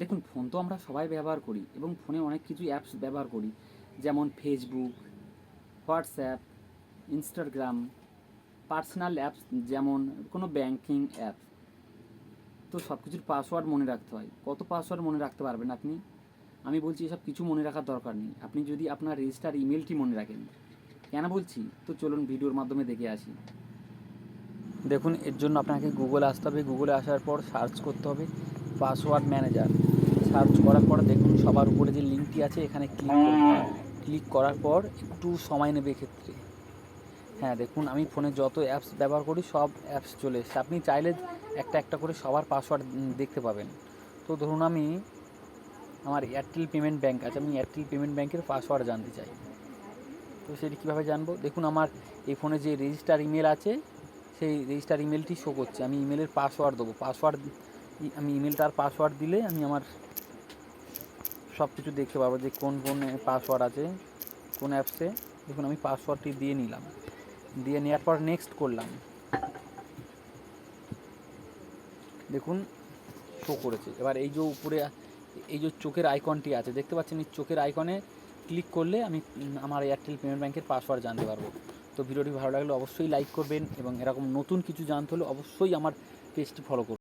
দেখুন ফোন তো আমরা সবাই ব্যবহার করি এবং ফোনে অনেক কিছু অ্যাপস ব্যবহার করি। যেমন Facebook WhatsApp Instagram personal apps যেমন কোনো ব্যাংকিং অ্যাপ তো সব কিছুর পাসওয়ার্ড মনে রাখতে হয়। কত পাসওয়ার্ড মনে রাখতে পারবেন আপনি? আমি বলছি এসব কিছু মনে রাখার দরকার নেই। আপনি যদি আপনার রেজিস্টার ইমেলটি মনে রাখেন। কেন বলছি? তো চলুন ভিডিওর মাধ্যমে দেখে আসি। দেখুন, এর জন্য আপনাকে গুগলে আসতে হবে। গুগলে আসার পর সার্চ করতে হবে। Password manager. সার্চ করার পর দেখুন সবার উপরে যে লিঙ্কটি আছে, এখানে ক্লিক ক্লিক করার পর একটু সময় নেবে এক্ষেত্রে। হ্যাঁ দেখুন আমি ফোনে যত অ্যাপস ব্যবহার করি, সব অ্যাপস চলে এসছে। আপনি চাইলে একটা একটা করে সবার পাসওয়ার্ড দেখতে পাবেন। তো ধরুন আমি আমার এয়ারটেল পেমেন্ট ব্যাঙ্ক আছে, আমি এয়ারটেল পেমেন্ট ব্যাঙ্কের পাসওয়ার্ড জানতে চাই। তো সেটি কীভাবে জানব? দেখুন আমার এই ফোনে যে রেজিস্টার ইমেল আছে, সেই রেজিস্টার ইমেলটি শো করছে। আমি ইমেলের পাসওয়ার্ড দেবো। পাসওয়ার্ড আমি ইমেলটার পাসওয়ার্ড দিলে আমি আমার সব কিছু দেখতে পাবো যে কোন কোন পাসওয়ার্ড আছে, কোন অ্যাপসে দেখুন, আমি পাসওয়ার্ডটি দিয়ে নিলাম। দিয়ে নেওয়ার পর নেক্সট করলাম। দেখুন শো করেছে। এবার এই যে উপরে, এই যে চোখের আইকনটি আছে, দেখতে পাচ্ছেন এই চোখের আইকনে ক্লিক করলে আমি আমার এয়ারটেল পেমেন্ট ব্যাংকের পাসওয়ার্ড জানতে পারব। তো ভিডিওটি ভালো লাগলে অবশ্যই লাইক করবেন এবং এরকম নতুন কিছু জানতে হলে অবশ্যই আমার পেজটি ফলো করবেন